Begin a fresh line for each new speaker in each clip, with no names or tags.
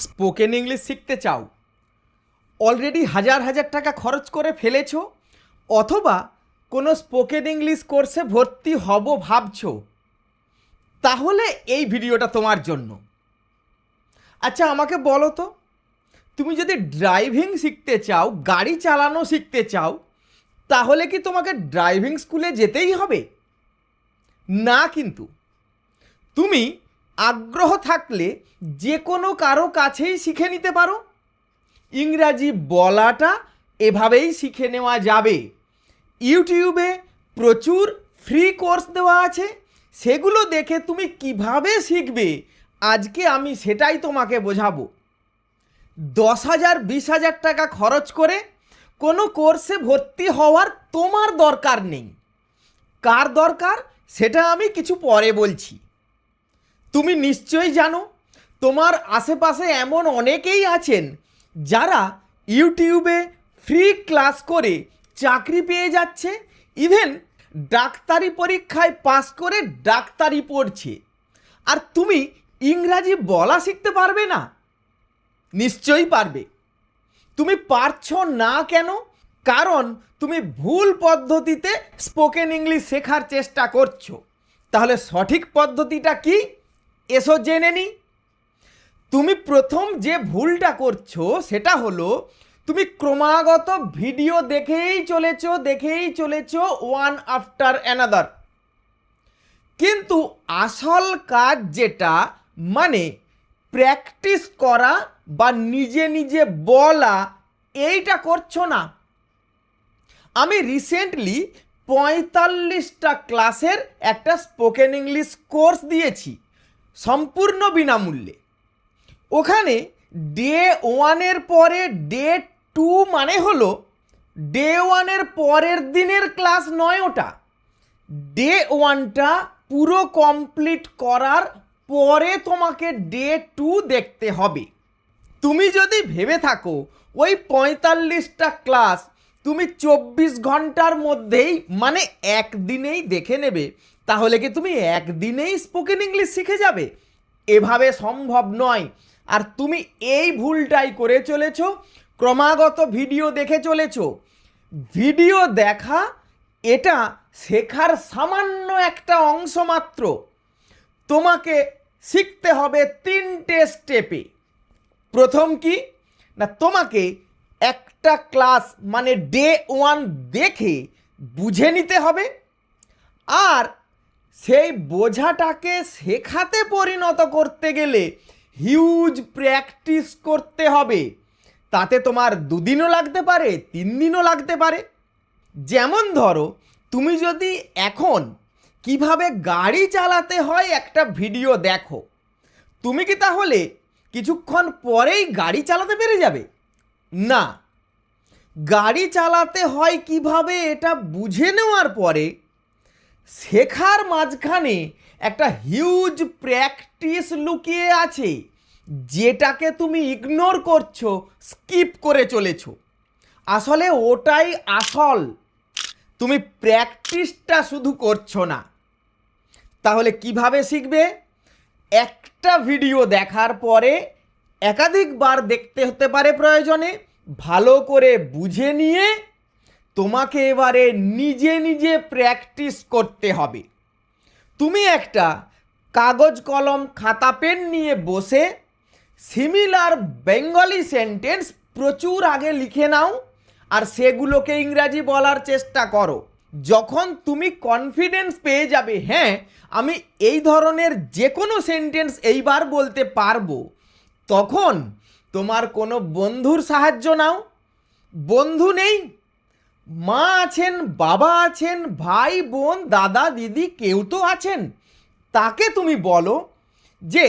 Spoken English শিখতে চাও? Already হাজার হাজার টাকা খরচ করে ফেলেছো? অথবা কোনো স্পোকেন ইংলিশ কোর্সে ভর্তি হব ভাবছ? তাহলে এই ভিডিওটা তোমার জন্য। আচ্ছা আমাকে বলো তো, তুমি যদি ড্রাইভিং শিখতে চাও, গাড়ি চালানো শিখতে চাও, তাহলে কি তোমাকে ড্রাইভিং স্কুলে যেতেই হবে? না কিন্তু। তুমি আগ্রহ থাকলে যে কোনো কারও কাছেই শিখে নিতে পারো। ইংরাজি বলাটা এভাবেই শিখে নেওয়া যাবে। ইউটিউবে প্রচুর ফ্রি কোর্স দেওয়া আছে, সেগুলো দেখে তুমি কীভাবে শিখবে আজকে আমি সেটাই তোমাকে বোঝাবো। দশ হাজার, বিশ হাজার টাকা খরচ করে কোনো কোর্সে ভর্তি হওয়ার তোমার দরকার নেই। কার দরকার? সেটা আমি কিছু পরে বলছি। তুমি নিশ্চয়ই জানো, তোমার আশেপাশে এমন অনেকেই আছেন যারা ইউটিউবে ফ্রি ক্লাস করে চাকরি পেয়ে যাচ্ছে, ইভেন ডাক্তারি পরীক্ষায় পাস করে ডাক্তারি পড়ছে। আর তুমি ইংরাজি বলা শিখতে পারবে না? নিশ্চয়ই পারবে। তুমি পারছ না কেন? কারণ তুমি ভুল পদ্ধতিতে স্পোকেন ইংলিশ শেখার চেষ্টা করছ। তাহলে সঠিক পদ্ধতিটা কি? এসো জেনে নি। তুমি প্রথম যে ভুলটা করছ, সেটা হলো তুমি ক্রমাগত ভিডিও দেখেই চলেছো, দেখেই চলেছ ওয়ান আফটার অ্যানাদার কিন্তু আসল কাজ যেটা মানে প্র্যাকটিস করা বা নিজে নিজে বলা, এইটা করছ না। আমি রিসেন্টলি পঁয়তাল্লিশটা ক্লাসের একটা স্পোকেন ইংলিশ কোর্স দিয়েছি। সম্পূর্ণ বিনামূল্যে। ওখানে ডে ওয়ানের পরে ডে টু মানে হলো ডে ওয়ানের পরের দিনের ক্লাস নয় ওটা ডে ওয়ানটা পুরো কমপ্লিট করার পরে তোমাকে ডে টু দেখতে হবে। তুমি যদি ভেবে থাকো, ওই পঁয়তাল্লিশটা ক্লাস তুমি চব্বিশ ঘণ্টার মধ্যেই মানে একদিনেই দেখে নেবে, তাহলে কি তুমি একদিনেই স্পোকেন ইংলিশ শিখে যাবে? এভাবে সম্ভব নয়। আর তুমি এই ভুলটাই করে চলেছ, ক্রমাগত ভিডিও দেখে চলেছ। ভিডিও দেখা, এটা শেখার সামান্য একটা অংশ মাত্র। তোমাকে শিখতে হবে তিনটে স্টেপে প্রথম কি? না, তোমাকে একটা ক্লাস মানে ডে ওয়ান দেখে বুঝে নিতে হবে আর সেই বোঝাটাকে শেখাতে পরিণত করতে গেলে হিউজ প্র্যাকটিস করতে হবে। তাতে তোমার দুদিনও লাগতে পারে তিন দিনও লাগতে পারে। যেমন ধরো, তুমি যদি এখন কীভাবে গাড়ি চালাতে হয় একটা ভিডিও দেখো, তুমি কি তাহলে কিছুক্ষণ পরেই গাড়ি চালাতে পেরে যাবে? না। গাড়ি চালাতে হয় কীভাবে এটা বুঝে নেওয়ার পরে শেখার মাঝখানে একটা হিউজ প্র্যাকটিস লুকিয়ে আছে, যেটাকে তুমি ইগনোর করছ স্কিপ করে চলেছো। আসলে ওটাই আসল। তুমি প্র্যাকটিসটা শুধু করছ না। তাহলে কীভাবে শিখবে? একটা ভিডিও দেখার পরে একাধিকবার দেখতে হতে পারে প্রয়োজনে। ভালো করে বুঝে নিয়ে তোমাকে এবারে নিজে নিজে প্র্যাকটিস করতে হবে। তুমি একটা কাগজ, কলম, খাতা, পেন নিয়ে বসে সিমিলার বেঙ্গলি সেন্টেন্স প্রচুর আগে লিখে নাও আর সেগুলোকে ইংরাজি বলার চেষ্টা করো। যখন তুমি কনফিডেন্স পেয়ে যাবে হ্যাঁ আমি এই ধরনের যে কোনো সেন্টেন্স এইবার বলতে পারব। তখন তোমার কোনো বন্ধুর সাহায্য নাও। বন্ধু নেই। মা আছেন, বাবা আছেন, ভাই, বোন, দাদা, দিদি, কেউ তো আছেন। তাকে তুমি বলো যে,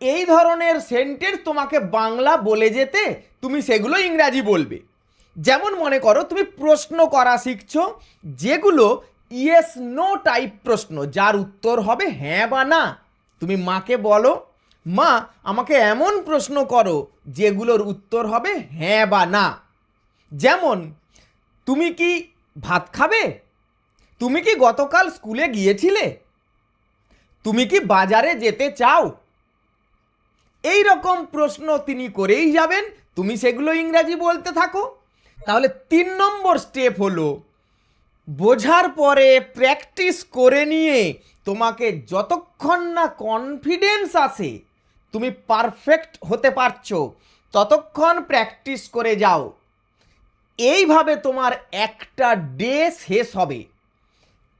এই ধরনের সেন্টেন্স তোমাকে বাংলা বলে যেতে তুমি সেগুলো ইংরাজি বলবে। যেমন মনে করো, তুমি প্রশ্ন করা শিখছো, যেগুলো ইয়েস নো টাইপ প্রশ্ন, যার উত্তর হবে হ্যাঁ বা না। তুমি মাকে বলো মা, আমাকে এমন প্রশ্ন করো যেগুলোর উত্তর হবে হ্যাঁ বা না। যেমন, তুমি কি ভাত খাবে? তুমি কি গতকাল স্কুলে গিয়েছিলে? তুমি কি বাজারে যেতে চাও? এই রকম প্রশ্ন তিনি করেই যাবেন। তুমি সেগুলো ইংরাজি বলতে থাকো। তাহলে তিন নম্বর স্টেপ হলো, বোঝার পরে প্র্যাকটিস করে নিয়ে তোমাকে যতক্ষণ না কনফিডেন্স আসে তুমি পারফেক্ট হতে পারছ। ততক্ষণ প্র্যাকটিস করে যাও। এইভাবে তোমার একটা ডে শেষ হবে।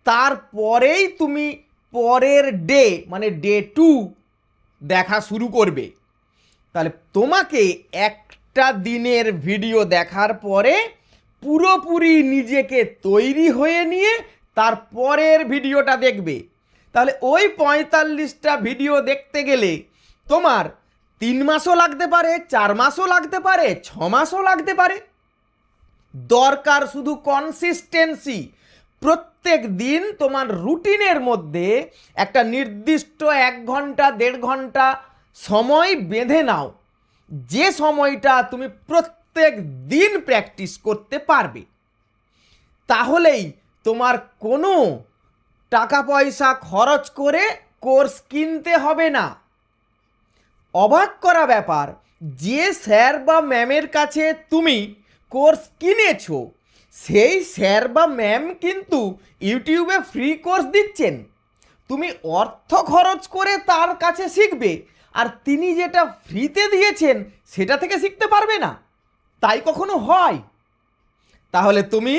তারপরেই তুমি পরের ডে মানে ডে টু দেখা শুরু করবে। তাহলে তোমাকে একটা দিনের ভিডিও দেখার পরে পুরোপুরি নিজেকে তৈরি হয়ে নিয়ে তার পরের ভিডিওটা দেখবে। তাহলে ওই পঁয়তাল্লিশটা ভিডিও দেখতে গেলে তোমার তিন মাসও লাগতে পারে, চার মাসও লাগতে পারে, ছ মাসও লাগতে পারে। দরকার শুধু কনসিস্টেন্সি প্রত্যেক দিন তোমার রুটিনের মধ্যে একটা নির্দিষ্ট এক ঘণ্টা, দেড় ঘণ্টা সময় বেঁধে নাও। যে সময়টা তুমি প্রত্যেক দিন প্র্যাকটিস করতে পারবে। তাহলেই তোমার কোনো টাকা পয়সা খরচ করে কোর্স কিনতে হবে না। অবাক করা ব্যাপার যে স্যার বা ম্যামের কাছে তুমি কোর্স কিনেছো, সেই স্যার বা ম্যাম কিন্তু ইউটিউবে ফ্রি কোর্স দিচ্ছেন। তুমি অর্থ খরচ করে তার কাছে শিখবে আর তিনি যেটা ফ্রিতে দিয়েছেন সেটা থেকে শিখতে পারবে না। তাই কখনো হয়? তাহলে তুমি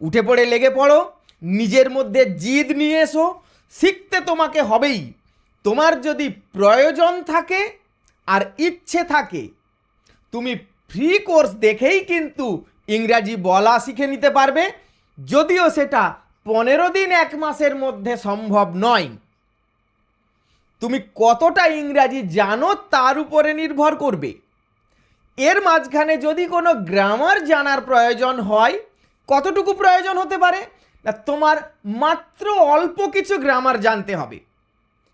উঠে পড়ে লেগে পড়ো, নিজের মধ্যে জিদ নিয়ে এসো, শিখতে তোমাকে হবেই। তোমার যদি প্রয়োজন থাকে আর ইচ্ছে থাকে, তুমি ফ্রি কোর্স দেখেই কিন্তু ইংরাজি বলা শিখে নিতে পারবে। যদিও সেটা পনেরো দিন এক মাসের মধ্যে সম্ভব নয়। তুমি কতটা ইংরাজি জানো তার উপরে নির্ভর করবে। এর মাঝখানে যদি কোনো গ্রামার জানার প্রয়োজন হয়, কতটুকু প্রয়োজন হতে পারে? না, তোমার মাত্র অল্প কিছু গ্রামার জানতে হবে।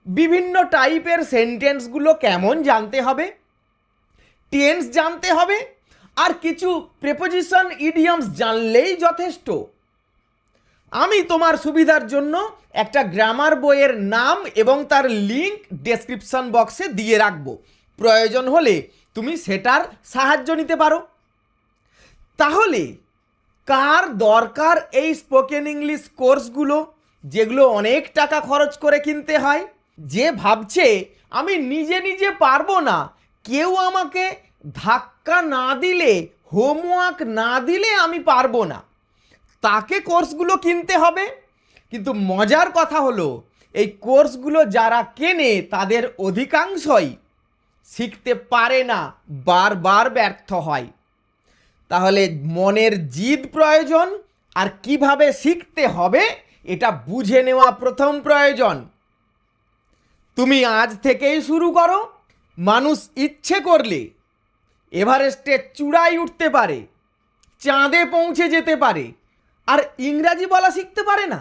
বিভিন্ন টাইপের সেন্টেন্সগুলো কেমন জানতে হবে, টেন্স জানতে হবে, আর কিছু প্রেপোজিশন ইডিয়ামস জানলেই যথেষ্ট। আমি তোমার সুবিধার জন্য একটা গ্রামার বইয়ের নাম এবং তার লিঙ্ক ডেসক্রিপশন বক্সে দিয়ে রাখব। প্রয়োজন হলে তুমি সেটার সাহায্য নিতে পারো। তাহলে, কার দরকার এই স্পোকেন ইংলিশ কোর্সগুলো যেগুলো অনেক টাকা খরচ করে কিনতে হয়? যে ভাবছে, আমি নিজে নিজে পারব না। কেউ আমাকে ধাক্কা না দিলে, হোমওয়ার্ক না দিলে আমি পারব না। তাকে কোর্সগুলো কিনতে হবে। কিন্তু মজার কথা হলো, এই কোর্সগুলো যারা কেনে, তাদের অধিকাংশই শিখতে পারে না, বারবার ব্যর্থ হয়। তাহলে মনের জিদ প্রয়োজন, আর কীভাবে শিখতে হবে, এটা বুঝে নেওয়া প্রথম প্রয়োজন। তুমি আজ থেকেই শুরু করো। মানুষ ইচ্ছে করলে এভারেস্টের চূড়ায় উঠতে পারে, চাঁদে পৌঁছে যেতে পারে, আর ইংরাজি বলা শিখতে পারে না।